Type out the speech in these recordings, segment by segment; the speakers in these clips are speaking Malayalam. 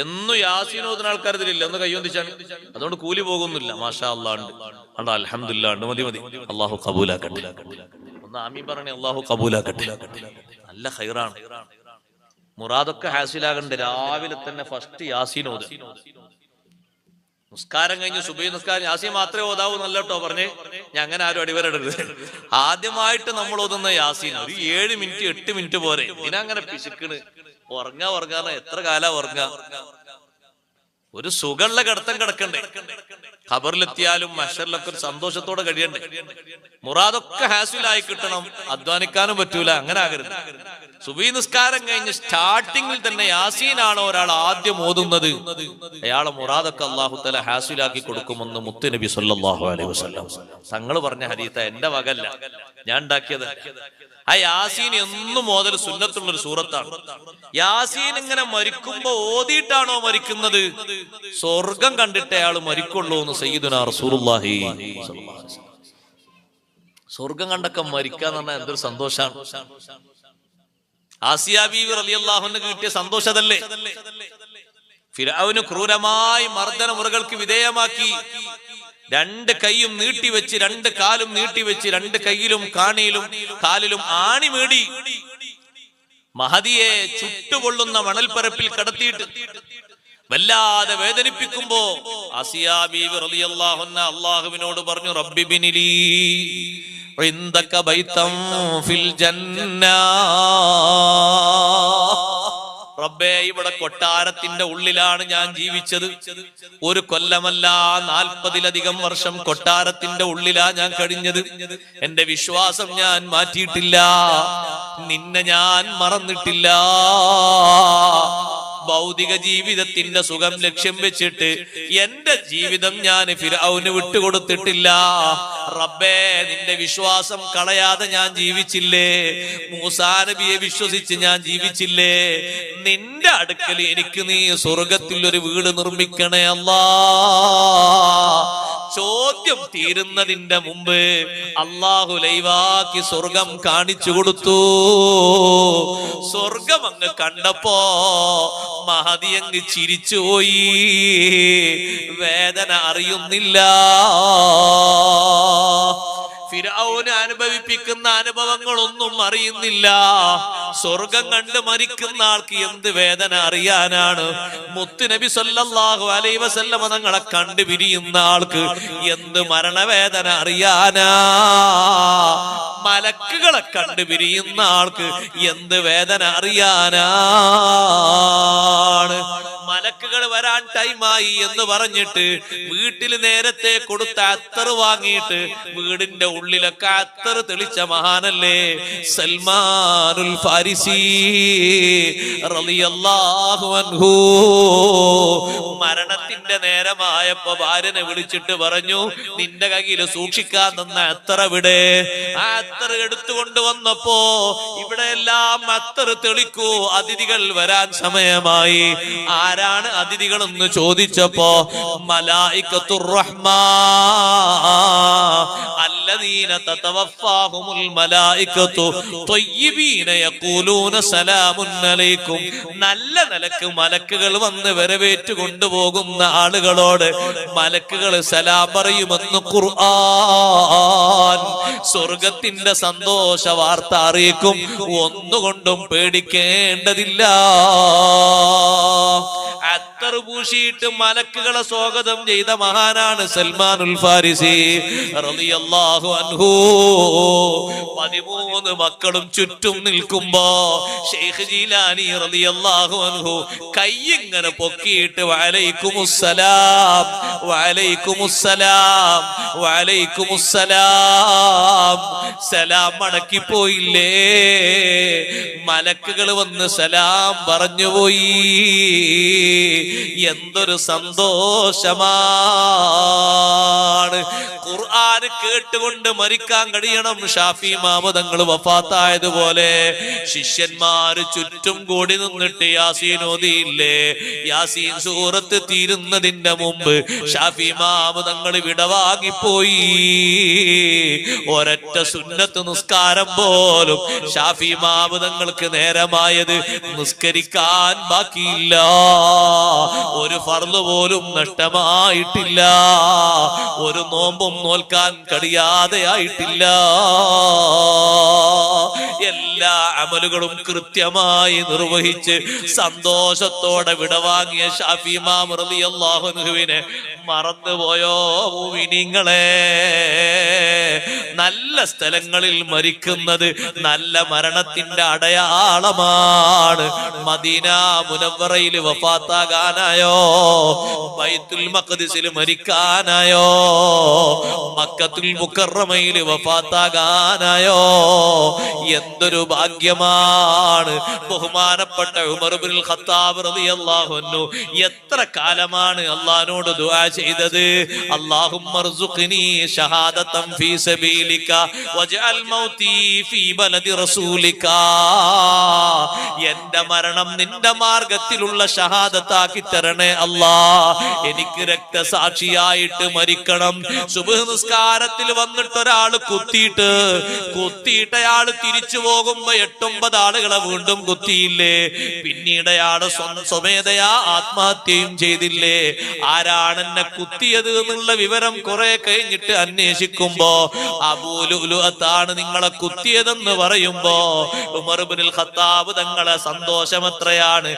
എന്നും യാസീൻ ഓതുന്ന ആൾക്കാർ ഇതിലില്ല. ഒന്ന് കയ്യൊന്തിച്ചാണ് അതുകൊണ്ട് കൂലി പോകുന്നില്ല. മാഷാ അള്ളാണ്ട് അണ്ട് അലഹമില്ല മതി മതി. അള്ളാഹു കബൂലാക്കട്ടെ ഒന്ന് ആമീൻ പറഞ്ഞേ അള്ളാഹു കബൂലാക്കട്ടെ നല്ല ഹൈറാണ് മുറാദൊക്കെ ഹാസിലാകണ്ട്. രാവിലെ തന്നെ ഫസ്റ്റ് യാസീൻ നിസ്കാരം കഴിഞ്ഞ് സുബൈ നിസ്കാരം യാസീൻ മാത്രമേ ഓതാവൂ നല്ല കേട്ടോ പറഞ്ഞേ. ഞാൻ അങ്ങനെ ആരും അടിവരടരുത് ആദ്യമായിട്ട് നമ്മൾ ഓതുന്ന യാസീൻ. ഒരു ഏഴ് മിനിറ്റ് എട്ട് മിനിറ്റ് പോരെ. ഇതിനങ്ങനെ പിശുക്കണ്. ഉറങ്ങാ ഉറങ്ങാന്ന് എത്ര കാലാ ഉറങ്ങാ? ഒരു സുഖമുള്ള കിടത്തം കിടക്കണ്ടേ? ഖബറിലെത്തിയാലും മഷറിലൊക്കെ ഒരു സന്തോഷത്തോടെ കഴിയണ്ടേ? മുറാദൊക്കെ ഹാസിലായി കിട്ടണം അധ്വാനിക്കാനും പറ്റൂല അങ്ങനെ ആകരുത്. സുബീ നിസ്കാരം കഴിഞ്ഞ് സ്റ്റാർട്ടിങ്ങിൽ തന്നെ യാസീനാണ് ഒരാൾ ആദ്യം ഓതുന്നത്. അയാളെ മുറാദൊക്കെ അള്ളാഹു തല ഹാസിലാക്കി കൊടുക്കുമെന്ന് മുത്തുനബി സല്ലാഹു അലൈഹി വസല്ലം. തങ്ങൾ പറഞ്ഞ ഹരീത്ത എന്റെ വകല്ല ഞാൻ ഉണ്ടാക്കിയത് ആ യാസീൻ എന്നും മോതൽ സുന്നത്തുള്ള ഒരു സൂറത്താണ്. യാസീൻ ഇങ്ങനെ മരിക്കുമ്പോ ഓതിയിട്ടാണോ മരിക്കുന്നത്? സ്വർഗം കണ്ടിട്ട് അയാൾ മരിക്കുള്ളൂ എന്ന് സയ്യിദുന റസൂലുള്ളാഹി. സ്വർഗം കണ്ടൊക്കെ മരിക്കാന്ന് പറഞ്ഞാൽ എന്തൊരു സന്തോഷാണ്. ആസിയ ബീവി കിട്ടിയ സന്തോഷതല്ലേ? ഫിരാവിന് ക്രൂരമായി മർദ്ദന മുറകൾക്ക് വിധേയമാക്കി. രണ്ട് കൈയും നീട്ടിവെച്ച് രണ്ട് കാലും നീട്ടിവെച്ച് രണ്ട് കൈയിലും കാണിയിലും കാലിലും ആണി മേടി. മഹതിയെ ചുട്ടുകൊള്ളുന്ന മണൽപ്പരപ്പിൽ കടത്തിയിട്ട് വല്ലാതെ വേദനിപ്പിക്കുമ്പോ അള്ളാഹുവിനോട് പറഞ്ഞു റബ്ബിബിനിലി റബ്ബേ ഇവിടെ കൊട്ടാരത്തിന്റെ ഉള്ളിലാണ് ഞാൻ ജീവിച്ചത്. ഒരു കൊല്ലമല്ല നാൽപ്പതിലധികം വർഷം കൊട്ടാരത്തിന്റെ ഉള്ളിലാ ഞാൻ കഴിഞ്ഞത്. എന്റെ വിശ്വാസം ഞാൻ മാറ്റിയിട്ടില്ല. നിന്നെ ഞാൻ മറന്നിട്ടില്ല. ഭൗതിക ജീവിതത്തിന്റെ സുഖം ലക്ഷ്യം വെച്ചിട്ട് എന്റെ ജീവിതം ഞാൻ ഫിറൌന് വിട്ടുകൊടുത്തിട്ടില്ല. റബ്ബേ നിന്റെ വിശ്വാസം കളയാതെ ഞാൻ ജീവിച്ചില്ലേ? മൂസാനബിയെ വിശ്വസിച്ച് ഞാൻ ജീവിച്ചില്ലേ? നിന്റെ അടുക്കൽ എനിക്ക് നീ സ്വർഗത്തിൽ ഒരു വീട് നിർമ്മിക്കണേ അല്ലാ. ചോദ്യം തീരുന്നതിന്റെ മുമ്പ് അള്ളാഹു ലൈവാക്കി സ്വർഗം കാണിച്ചു കൊടുത്തു. സ്വർഗം അങ്ങ് കണ്ടപ്പോ മഹതി അങ്ങ് ചിരിച്ചുപോയി വേദന അറിയുന്നില്ല. ഫിരൗന് അനുഭവിപ്പിക്കുന്ന അനുഭവങ്ങളൊന്നും അറിയുന്നില്ല. സ്വർഗം കണ്ട് മരിക്കുന്ന ആൾക്ക് എന്ത് വേദന അറിയാനാണ്? മുത്തുനബി സല്ലാഹു അലൈ വസല്ലമ തങ്ങളെ കണ്ടു പിരിയുന്ന ആൾക്ക് എന്ത് മരണവേദന അറിയാനാ? മലക്കുകളെ കണ്ടു പിരിയുന്ന ആൾക്ക് എന്ത് വേദന അറിയാനാണ്? മലക്കുകൾ വരാൻ ടൈമായി എന്ന് പറഞ്ഞിട്ട് വീട്ടിൽ നേരത്തെ കൊടുത്ത അത്തറ് വാങ്ങിയിട്ട് വീടിന്റെ ഉള്ളിലൊക്കെ അത്ര തെളിച്ച മഹാനല്ലേ? സൽമാനുൽ ഫാരിസി അൻഹു. മരണത്തിന്റെ നേരമായപ്പോ ഭാര്യനെ വിളിച്ചിട്ട് പറഞ്ഞു നിന്റെ കയ്യിൽ സൂക്ഷിക്കാൻ തന്ന അത്ര വിടെ? ആ അത്ര എടുത്തുകൊണ്ട് വന്നപ്പോ ഇവിടെ എല്ലാം അത്ര തെളിക്കൂ അതിഥികൾ വരാൻ സമയമായി. ആരാണ് അതിഥികൾ എന്ന് ചോദിച്ചപ്പോ മലായിക്കത്തുർ റഹ്മാ الذين تتوفاهم الملائكة طيبين يقولون سلام عليكم നല്ല നിലക്ക് മലക്കുകൾ വന്ന് വരവേറ്റ് കൊണ്ടുപോകുന്ന ആളുകളോട് മലക്കുകൾ സലാം പറയുമെന്ന് ഖുർആൻ സ്വർഗത്തിന്റെ സന്തോഷ വാർത്ത അറിയിക്കും ഒന്നുകൊണ്ടും പേടിക്കേണ്ടതില്ല അത്തർ പൂശിയിട്ട് മലക്കുകളെ സ്വാഗതം ചെയ്ത മഹാനാണ് സൽമാനുൽ ഫാരിസി. അൻഹു. പതിമൂന്ന് മക്കളും ചുറ്റും നിൽക്കുമ്പോ ഷെയ്ഖ് ജീലാനി റളിയല്ലാഹു അൻഹു കൈയിങ്ങനെ പൊക്കിയിട്ട് വലൈക്കുമുസ്സലാം വലൈക്കുമുസ്സലാം വലൈക്കുമുസ്സലാം. സലാം മടക്കി പോയില്ലേ? മലക്കുകൾ വന്ന് സലാം പറഞ്ഞുപോയി എന്തൊരു സന്തോഷമാണ്. ഖുർആൻ കേട്ടുകൊണ്ട് മരിക്കാൻ കഴിയണം. ഷാഫി മാമതങ്ങൾ വഫാത്തായതുപോലെ ശിഷ്യന്മാർ ചുറ്റും കൂടി നിന്നിട്ട് യാസീൻ ഓതിയില്ലേ? യാസീൻ സൂറത്ത് തീരുന്നതിന്റെ മുമ്പ് ഷാഫി മാമതങ്ങൾ വിടവാങ്ങിപ്പോയി. ഒരൊറ്റ സുന്നത്ത് നിസ്കാരം പോലും ഷാഫി മാമതങ്ങൾക്ക് നേരമായത് നിസ്കരിക്കാൻ ബാക്കിയില്ല. ഒരു ഫർദ് പോലും നഷ്ടമായിട്ടില്ല. ഒരു നോമ്പും നോൽക്കാൻ കഴിയാതെ ആയിട്ടില്ല എല്ലാ അമലുകളും കൃത്യമായി നിർവഹിച്ച് സന്തോഷത്തോടെ വിടവാങ്ങിയ ഷാഫി മാമറിയാഹുനുവിനെ മറന്നുപോയോ നിങ്ങളെ നല്ല സ്ഥലങ്ങളിൽ മരിക്കുന്നത് നല്ല മരണത്തിന്റെ അടയാളമാണ്. മദീന മുനവറയിൽ വഫാത്താകാനായോ? ബൈത്തുൽ മഖദിസിൽ മരിക്കാനായോ? മക്കത്തുൽ മുക്കറമയിൽ വഫാത്താകാനായോ? എന്തൊരു ഭാഗ്യമാണ്. ബഹുമാനപ്പെട്ട ഉമർ ബിൻ ഖത്താബ് റളിയല്ലാഹു അൻഹു എത്ര കാലമാണ് അള്ളാഹിനോട് ദുആ ചെയ്തത്? അല്ലാഹുമ്മ ർസുഖ്നി ഷഹാദതൻ സബീലിക വജഅൽ മൗതി ബലദി റസൂലിക. എന്റെ മരണം നിന്റെ മാർഗത്തിലുള്ള ഷഹാദത്താക്കി തരണേ അല്ലാ. എനിക്ക് രക്തസാക്ഷിയായിട്ട് മരിക്കണം. സുബഹ് നിസ്കാരത്തിൽ വന്നിട്ട് ഒരാൾ കുത്തിയിട്ട് കുത്തിയിട്ട് അയാൾ തിരിച്ചു പോകുമ്പോ എട്ടൊമ്പത് ആളുകളെ വീണ്ടും കുത്തിയില്ലേ? പിന്നീട് അയാൾ സ്വ- സ്വമേധയാ ആത്മഹത്യയും ചെയ്തില്ലേ? ആരാണ് എന്നെ കുത്തിയത് എന്നുള്ള വിവരം കുറെ കഴിഞ്ഞിട്ട് അന്വേഷിക്കുമ്പോ അബൂലുലുഹത്താണ് നിങ്ങളെ കുത്തിയതെന്ന് പറയുമ്പോ ഉമർബുനിൽ ഖത്താബ് തങ്ങളെ സന്തോഷം എത്രയാണ്?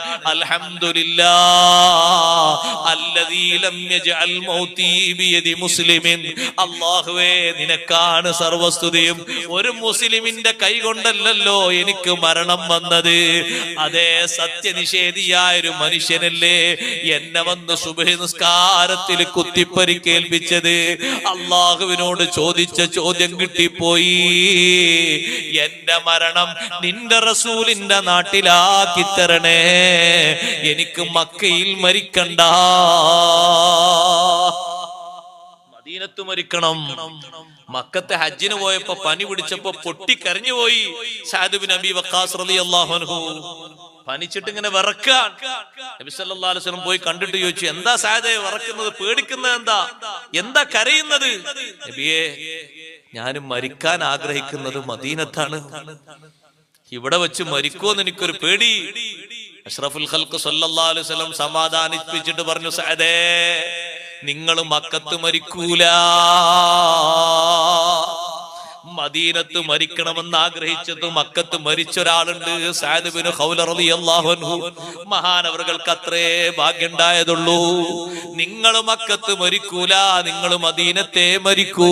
അല്ലാഹുവേ നിനക്കാണ് സർവസ്തുതിയും. ഒരു മുസ്ലിമിന്റെ കൈ കൊണ്ടല്ലല്ലോ എനിക്ക് മരണം വന്നത്. അതേ സത്യനിഷേധിയായ ഒരു മനുഷ്യനല്ലേ എന്നെ വന്ന് സുബഹി നിസ്കാരത്തിൽ കുത്തിപ്പരിക്കേൽപ്പിച്ചത്. അള്ളാഹുവിനോട് ചോദിച്ച ചോദ്യം കിട്ടിപ്പോയി. എന്റെ മരണം നിന്റെ റസൂലിന്റെ നാട്ടിലാക്കി തരണേ എനിക്ക് മക്കയിൽ മരിക്കണ്ട. മദീനത്ത് മരിക്കണം മക്കത്തെ ഹജ്ജിന് പോയപ്പോ പനി പിടിച്ചപ്പോ പൊട്ടിക്കരഞ്ഞു പോയി സാദുബിൻ അബി വക്കാസ് അൻഹു. പനിച്ചിട്ട് ഇങ്ങനെ വിറക്കാൻ പോയി കണ്ടിട്ട് ചോദിച്ചു എന്താ സാദെ വിറക്കുന്നത്? പേടിക്കുന്നത് എന്താ? എന്താ കരയുന്നത്? ഞാനും മരിക്കാൻ ആഗ്രഹിക്കുന്നത് മദീനത്താണ്. ഇവിടെ വെച്ച് മരിക്കുമെന്ന് എനിക്കൊരു പേടി. അഷ്റഫുൽ ഖൽക്ക് സല്ലല്ലാഹു അലൈഹി സമാധാനിപ്പിച്ചിട്ട് പറഞ്ഞു സഅദേ നിങ്ങൾ മക്കത്ത് മരിക്കൂല. മദീനത്ത് മരിക്കണമെന്ന് ആഗ്രഹിച്ചത് മക്കത്ത് മരിച്ച ഒരാളുണ്ട് മഹാനവറുകൾക്ക് അത്രേ ഭാഗ്യണ്ടായതുള്ളൂ നിങ്ങൾ മക്കത്ത് മരിക്കൂല നിങ്ങൾ മദീനത്തെ മരിക്കൂ.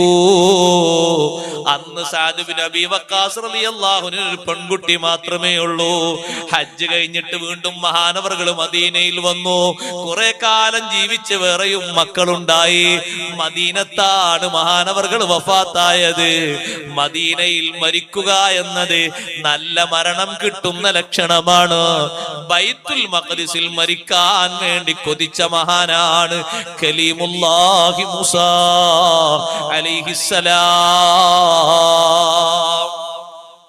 അന്ന് സാദുബിൻ അബി വക്കാസ് റളിയല്ലാഹുവിന് ഒരു പെൺകുട്ടി മാത്രമേ ഉള്ളൂ. ഹജ്ജ് കഴിഞ്ഞിട്ട് വീണ്ടും മഹാനവറുകൾ മദീനയിൽ വന്നു. കുറെ കാലം ജീവിച്ച് വേറെയും മക്കളുണ്ടായി. മദീനത്താണ് മഹാനവറുകൾ വഫാത്തായത്. മദീനയിൽ മരിക്കുക എന്നത് നല്ല മരണം കിട്ടുന്ന ലക്ഷണമാണ്. ബൈത്തുൽ മഖദിസിൽ മരിക്കാൻ വേണ്ടി കൊതിച്ച മഹാനാണ് കലീമുല്ലാഹി മുസ അലൈഹിസ്സലാം.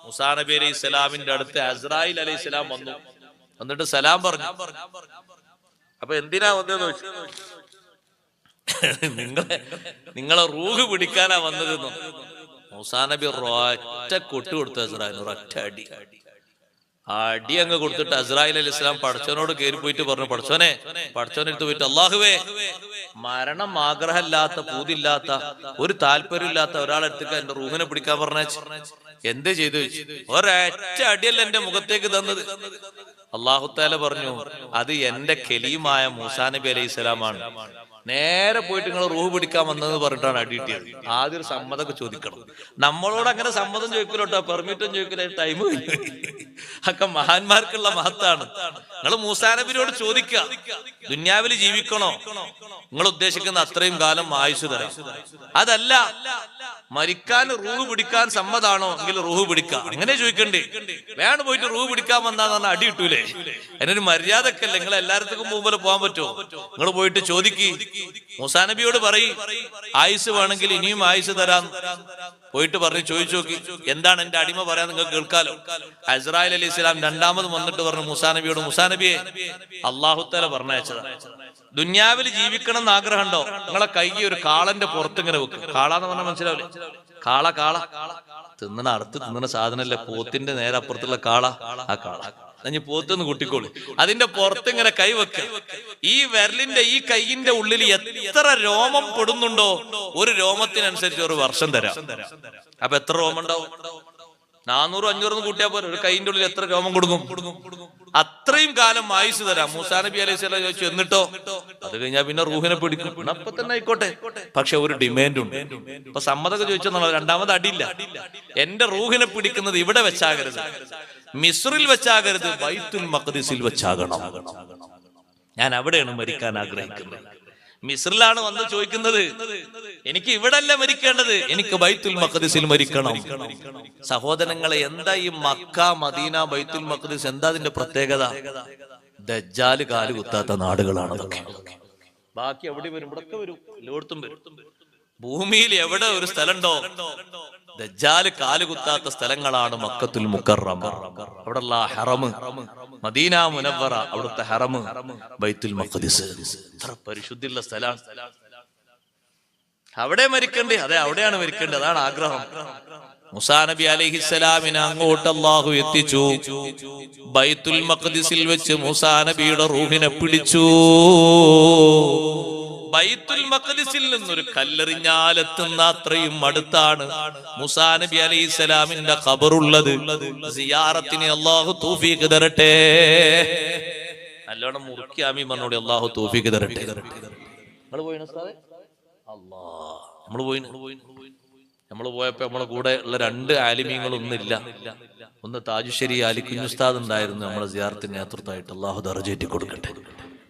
മുസാ നബി അലൈഹി സ്വലാമിന്റെ അടുത്ത് അസ്രായിൽ അലൈഹി സ്വലാം വന്നു. എന്നിട്ട് സലാം പറഞ്ഞു. അപ്പൊ എന്തിനാ വന്നത് നിങ്ങളെ നിങ്ങളെ റൂഹ് പിടിക്കാനാ വന്നതെന്ന്? മൂസാ നബി ഒറ്റ കൊട്ട് കൊടുത്തു അസ്രായിൽ ഒരൊറ്റ അടി. അടി അങ്ങ് കൊടുത്തിട്ട് അസ്രായിൽ അലി ഇസ്ലാം പടച്ചവനോട് കയറി പോയിട്ട് പറഞ്ഞു പടച്ചോനെ പടച്ചോനെടുത്ത് പോയിട്ട് അള്ളാഹുവേ മരണം ആഗ്രഹമില്ലാത്ത പൂതില്ലാത്ത ഒരു താല്പര്യമില്ലാത്ത ഒരാളെടുത്തേക്ക് എന്റെ റൂഹിനെ പിടിക്കാൻ പറഞ്ഞ എന്ത് ചെയ്തു. ഒരൊറ്റ അടിയല്ല എന്റെ മുഖത്തേക്ക് തന്നത്. അള്ളാഹുത്താല പറഞ്ഞു അത് എന്റെ കെലിയുമായ മൂസാ നബി അലൈഹി സ്വലാമാണ്. നേരെ പോയിട്ട് നിങ്ങൾ റൂഹ് പിടിക്കാൻ വന്നതെന്ന് പറഞ്ഞിട്ടാണ് അടി കിട്ടിയത് ആദ്യം ഒരു സമ്മതമൊക്കെ ചോദിക്കണം. നമ്മളോട് അങ്ങനെ സമ്മതം ചോദിക്കലോട്ടോ പെർമിറ്റും ചോദിക്കലോ ടൈം ഒക്കെ മഹാന്മാർക്കുള്ള മഹത്താണ്. നിങ്ങൾ മൂസാനബിനോട് ചോദിക്ക ചോദിക്കുക ദുന്യാവിൽ ജീവിക്കണോ? നിങ്ങൾ ഉദ്ദേശിക്കുന്ന അത്രയും കാലം ആയുസ് തരാം. അതല്ല മരിക്കാൻ റൂഹ് പിടിക്കാൻ സമ്മതാണോ എങ്കിൽ റൂഹ് പിടിക്കാം. അങ്ങനെ ചോദിക്കണ്ടേ. വേണം പോയിട്ട് റൂഹ് പിടിക്കാൻ വന്നാന്ന് പറഞ്ഞാൽ അടി കിട്ടൂലേ? അതിനൊരു മര്യാദക്കല്ലേ? നിങ്ങൾ എല്ലായിടത്തേക്കും മുമ്പിൽ പോകാൻ പറ്റുമോ? നിങ്ങൾ പോയിട്ട് ചോദിക്ക്. മുസാനബിയോട് പറയും ആയുസ് വേണമെങ്കിൽ ഇനിയും ആയുസ് തരാം. പോയിട്ട് പറഞ്ഞു ചോദിച്ചു നോക്കി എന്താണ് എന്റെ അടിമ പറയാൻ നിങ്ങൾക്ക് കേൾക്കാലോ? അസ്രായേൽ അലി ഇസ്ലാം രണ്ടാമത് വന്നിട്ട് പറഞ്ഞു മുസാനബിയോട് മുസാനബിയെ അള്ളാഹുത്തല പറഞ്ഞയച്ചതാ. ദുന്യാവിൽ ജീവിക്കണം എന്ന് ആഗ്രഹമുണ്ടോ? നിങ്ങളെ കൈ ഒരു കാളന്റെ പുറത്ത് ഇങ്ങനെ വെക്കും. കാള എന്ന് പറഞ്ഞാൽ മനസ്സിലാവില്ലേ? കാള കാള. തിന്നണ അടുത്ത് തിന്നണ സാധനല്ലേ പോത്തിന്റെ നേരെ അപ്പുറത്തുള്ള കാള ആ കാള. ഇനി പോത്തൊന്ന് കൂട്ടിക്കോളൂ. അതിന്റെ പുറത്ത് ഇങ്ങനെ കൈ വെക്ക. ഈ വിരലിന്റെ ഈ കൈയിന്റെ ഉള്ളിൽ എത്ര രോമം പെടുന്നുണ്ടോ ഒരു രോമത്തിനനുസരിച്ച് ഒരു വർഷം തരാം. അപ്പൊ എത്ര രോമം ഉണ്ടാവും നാനൂറും അഞ്ഞൂറൊന്നും കൂട്ടിയാൽ പോലെ ഒരു കൈയിന്റെ ഉള്ളിൽ എത്ര രോമം കൊടുക്കും? അത്രയും കാലം ആയുസ് തരാം. മൂസാ നബി അലൈഹി സ്വലം ചോദിച്ചു എന്നിട്ടോ? അത് കഴിഞ്ഞാൽ പിന്നെ റൂഹിനെ പിടിക്കും. അപ്പൊ തന്നെ ആയിക്കോട്ടെ. പക്ഷെ ഒരു ഡിമാൻഡ് ഉണ്ട്. ഇപ്പൊ സമ്മതൊക്കെ ചോദിച്ചെന്നുള്ള രണ്ടാമത് അടിയില്ല. എന്റെ റൂഹിനെ പിടിക്കുന്നത് ഇവിടെ വെച്ചാകരുത്. മിസ്റിൽ വെച്ചാകരുത് ബൈത്തുൽ മഖ്ദിസിൽ വെച്ചാകണം. ഞാൻ അവിടെയാണ് മരിക്കാൻ ആഗ്രഹിക്കുന്നത്. മിസ്രിലാണ് വന്ന് ചോദിക്കുന്നത് എനിക്ക് ഇവിടെ അല്ല മരിക്കേണ്ടത് എനിക്ക് ബൈത്തുൽ മഖ്ദിസിൽ മരിക്കണം. സഹോദരങ്ങളെ എന്താ ഈ മക്ക മദീന ബൈത്തുൽ മഖ്ദിസ് എന്താ അതിന്റെ പ്രത്യേകത? ദജ്ജാൽ കാൽ കുത്താത്ത നാടുകളാണ് ബാക്കി എവിടെ വരും ഇവിടൊക്കെ വരും എല്ലായിടത്തും വരും. ഭൂമിയിൽ എവിടെ ഒരു സ്ഥലമുണ്ടോ? ദജ്ജാൽ കാലുകുത്താത്ത സ്ഥലങ്ങളാണ് മക്കത്തുൽ മുക്കറമ. അവിടെയുള്ള ഹറമ് മദീന മുനവറ അവിടുത്തെ ഹറമ് ബൈത്തുൽ മഖദിസ്. എത്ര പരിശുദ്ധിയുള്ള സ്ഥലമാണ്. അവിടെ മരിക്കണ്ടേ അതെ അവിടെയാണ് മരിക്കേണ്ടത് അതാണ് ആഗ്രഹം. മുസാ നബി അലൈഹിസ്സലാമിനെ അങ്ങോട്ട് അള്ളാഹു എത്തിച്ചു. ബൈത്തുൽ മഖദിസിൽ വെച്ച് മുസാ നബിയുടെ റൂഹിനെ പിടിച്ചു. ബൈത്തുൽ മഖദിസിൽ നിന്നൊരു കല്ലെറിഞ്ഞാലെത്തുന്ന അത്രയും അടുത്താണ് മുസാ നബി അലൈഹി സ്വലാമിന്റെ ഖബറുള്ളത്. സിയാറത്തിന് അള്ളാഹു തൗഫീഖ് തരട്ടെ. നല്ലോണം മുറുക്കി ആമി പറഞ്ഞോടി അള്ളാഹു തൗഫീഖ് തരട്ടെ. നിങ്ങൾ പോയിന സാറേ അല്ലാ നമ്മൾ പോയി നമ്മൾ പോയപ്പോ നമ്മളെ കൂടെ ഉള്ള രണ്ട് ആലിമീങ്ങളൊന്നില്ല ഒന്ന് താജുശ്ശേരി ആലി കുഞ്ഞുസ്താദ് ഉണ്ടായിരുന്നു നമ്മളെ സിയാറത്തിന് നേതൃത്വമായിട്ട്. അള്ളാഹു ദർജേറ്റി കൊടുക്കട്ടെ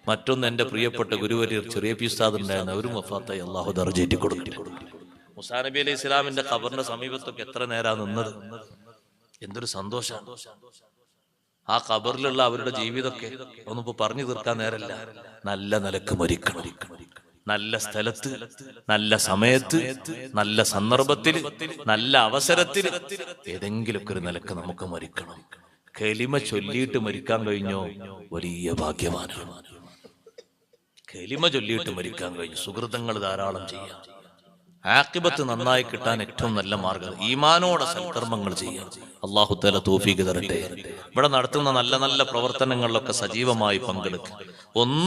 മറ്റൊന്ന് എന്റെ പ്രിയപ്പെട്ട ഗുരുവര്യർ ചെറിയ പി ഉസ്താദ് ഉണ്ടായിരുന്നു അവരും വഫാത്തായി അള്ളാഹു ദർജേറ്റി കൊടുക്കട്ടെ മുസാ നബി അലൈഹി ഇസ്ലാമിന്റെ ഖബറിന്റെ സമീപത്തൊക്കെ എത്ര നേരാ നിന്നത്? എന്തൊരു സന്തോഷം. ആ ഖബറിലുള്ള അവരുടെ ജീവിതമൊക്കെ ഒന്നിപ്പോ പറഞ്ഞു തീർക്കാൻ നേരല്ല. നല്ല നിലയ്ക്ക് മരിക്കണം. നല്ല സ്ഥലത്ത് നല്ല സമയത്ത് നല്ല സന്ദർഭത്തിൽ നല്ല അവസരത്തിൽ ഏതെങ്കിലുമൊക്കെ ഒരു നിലയ്ക്ക് നമുക്ക് മരിക്കണം. കലിമ ചൊല്ലിയിട്ട് മരിക്കാൻ കഴിഞ്ഞോ? വലിയ ഭാഗ്യവാനാണ്. കെലിമ ചൊല്ലിയിട്ട് മരിക്കാൻ കഴിഞ്ഞു. സുഹൃതങ്ങൾ ധാരാളം ചെയ്യാം. ആക്കിബത്ത് നന്നായി കിട്ടാൻ ഏറ്റവും നല്ല മാർഗം ഈമാനോടെ സൽക്കർമ്മങ്ങൾ ചെയ്യാം അള്ളാഹു തല തോഫീക്ക് തരട്ടെ. ഇവിടെ നടത്തുന്ന നല്ല നല്ല പ്രവർത്തനങ്ങളിലൊക്കെ സജീവമായി പങ്കെടുക്കുക ഒന്നും